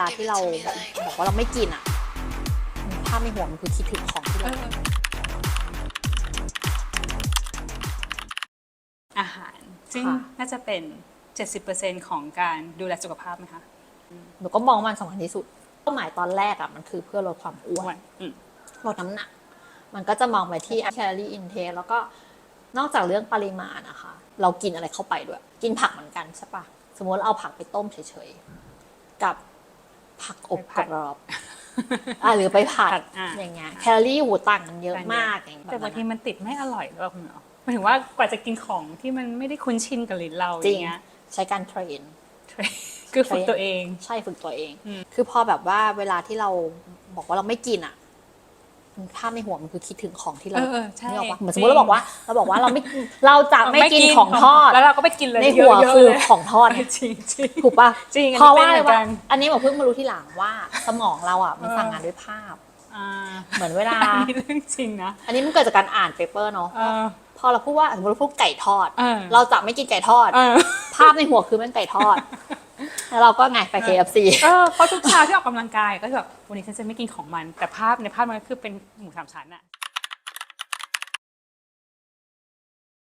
ตาที่เราบอกว่าเราไม่กินอะภาพในหัวมันคือคิดถึงของที่เอเราออาหารซึ่งน่าจะเป็น 70%ของการดูแลสุขภาพไหมคะหนูก็มองมันสำคัญที่สุดเป้าหมายตอนแรกอะมันคือเพื่อลดความอ้วอ้วนนอืมลดน้ำหนัก มันก็จะมองไปที่แคลอรี่อินเทคแล้วก็นอกจากเรื่องปริมาณนะคะ เรากินอะไรเข้าไปด้วย กินผักเหมือนกันใช่ปะสมมติเราเอาผักไปต้มเฉยๆ กับ ผักอบกรอบอะหรือไปผัดผัดอะ อย่างเงี้ยแคลอรี่หูต่างกันเยอะมากอย่างเงี้ยแต่บางทีแบบนั้นมันติดไม่อร่อยหรือเปล่าคุณหมอหมายถึงว่ากว่าจะกินของที่มันไม่ได้คุ้นชินกับลิ้นเราจอริงย่างเงี้ยใช้การเทรน คือฝึกตัวเอง ใช่ฝึกตัวเอง อืม คือพอแบบว่าเวลาที่เราบอกว่าเราไม่กินอะ ภาพในหัวมันคือคิดถึงของที่เราเออเออใช่นึกออกปะเหมือนจสริมงมติเราบอกว่าเราบอกว่าเราไม่เราจะไม่กินของทอด แล้วเราก็ไปกินเลยในหัวเยะๆคือเลยของทอด จริงจริง ถูกปะจริงอันนี้เพราะว่าอะไรเป็นเหมือนกัวะน อันนี้หมอเพิ่งมารู้ทีหลังว่า สมองเราอะมันเออสั่งงานด้วยภาพ อ่าเหมือนเวลา อันนี้เรื่องจริงนะอันนี้มันเกิดจากการอ่านเปเปอร์เนาะเออ พอเราพูดว่าสมมติเราพูดไก่ทอด เออ เราจะไม่กินไก่ทอด เออ ภาพในหัวคือมันไก่ทอด แล้วเราก็ไงไป KFC เออเพราะทุกเช้าที่ออกกำลังกายก็จะแบบวันนี้ฉันจะไม่กินของมัน แต่ภาพในภาพมันก็คือเป็นหมูสามชั้นอะ